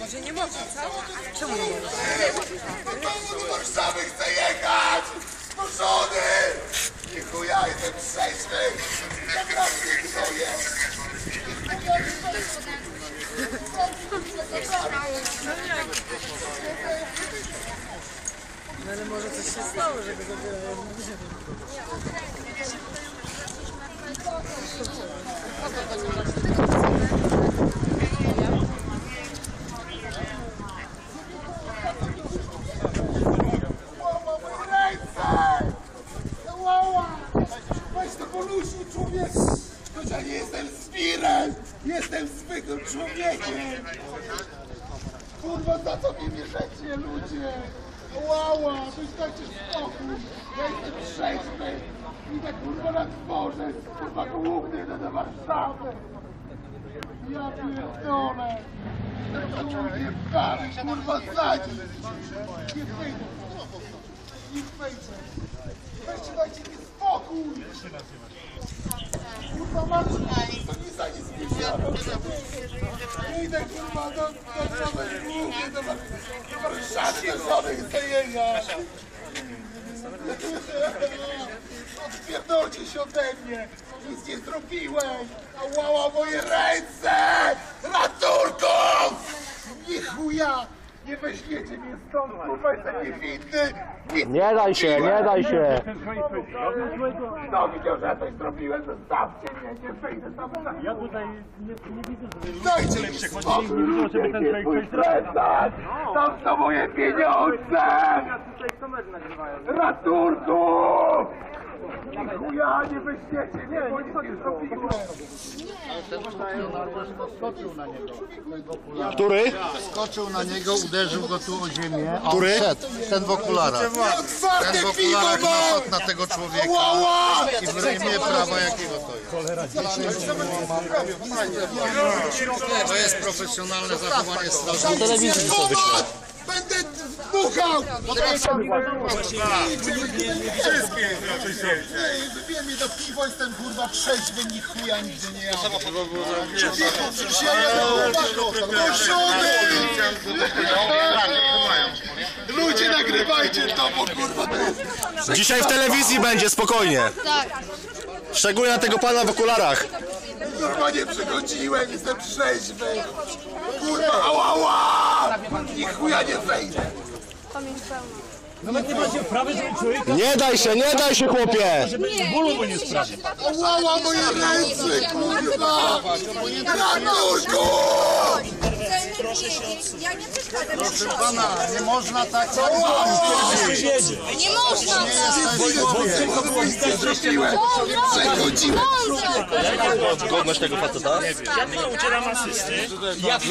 Może nie można, co? Czemu nie można? Do Warszawy chcę jechać! Zmuszony! Nie chuja, jestem trzeźwy! Naprawdę to jest! No ale może coś się stało, żeby go było. Łama moje ręce! Łała! Weź to człowieku! Choć ja nie jestem zwirem! Jestem zwykłym człowiekiem! Kurwa, za co mnie bierzecie, ludzie? Łała! Weź dajcie spokój! Ja jestem trzeźwy! Idę kurwa na dworzec! Kurwa główny, do Warszawy! Ja pierdolę! Nie wpary, kurwa, zadzi! Nie wyjdę! Nie wejdę! Weźcie, dajcie mi spokój! Macie! To nie nic nie wziąłem! Idę, kurwa, do, żony głównej, do, War- do Warszawy, do żony chcę jechać! Odpierdolcie się ode mnie! Nic nie zrobiłem! A łała moje ręce! Ratunku! Nie chuja! Nie weźmiecie mnie stąd, kurwa, jestem niewinny! Nie daj się, nie daj się. Kto widział, że ja coś zrobiłem? Zostawcie mnie, nie wyjdę tam na... Ja tutaj nie, nie widzę, żeby Dajcie mi spokój! nie widzę, żeby ten człowiek coś zrobił. plecak! Tam są moje pieniądze! Ratunku! Nie chuja, nie weźmiecie mnie, bo nic nie zrobiłem! Który? Skoczył na niego, uderzył go tu o ziemię, a Który? szedł. Ten w okularach. Ten w piwo okularach mam! napadł na tego człowieka i w rymie prawa jakiego to jest. To jest profesjonalne zachowanie strażnika. telewizji to wyślę. Będę dmuchał! Wybiłem mnie do piwo, jestem kurwa trzeźwy, ni chuja nigdzie nie jadę. Człowieku, przecież ja jadę! Ludzie nagrywajcie to, bo kurwa. Dzisiaj w telewizji będzie, spokojnie. Szczególnie na tego pana w okularach. Normalnie przychodziłem, jestem trzeźwy. Kurwa, ała, ała! Ni chuja nie wejdę. Nawet nie macie prawa, żeby Nie daj się, nie daj się, chłopie. bólu mu nie moje ręce, kurwa! Proszę się odsunąć. Ja nie przeszkadzam. Proszę pana, nie można tak Wiedzie. Nie można tak. Godność tego faceta? Ja tylko udzielam asysty,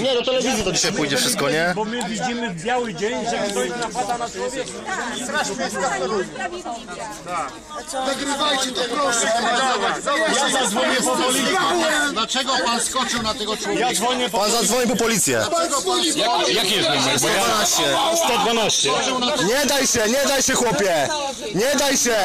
Nie, do telewizji to dzisiaj pójdzie wszystko, nie? bo my widzimy w biały dzień, że ktoś napada na człowieka. Nagrywajcie to, proszę! Ja zadzwonię po policję. Dlaczego pan skoczył na tego człowieka? Ja dzwonię po Pan zadzwoni po policję. Dzwoni, Jaki jest numer? 112. 112. Nie daj się, nie daj się, chłopie. Nie daj się.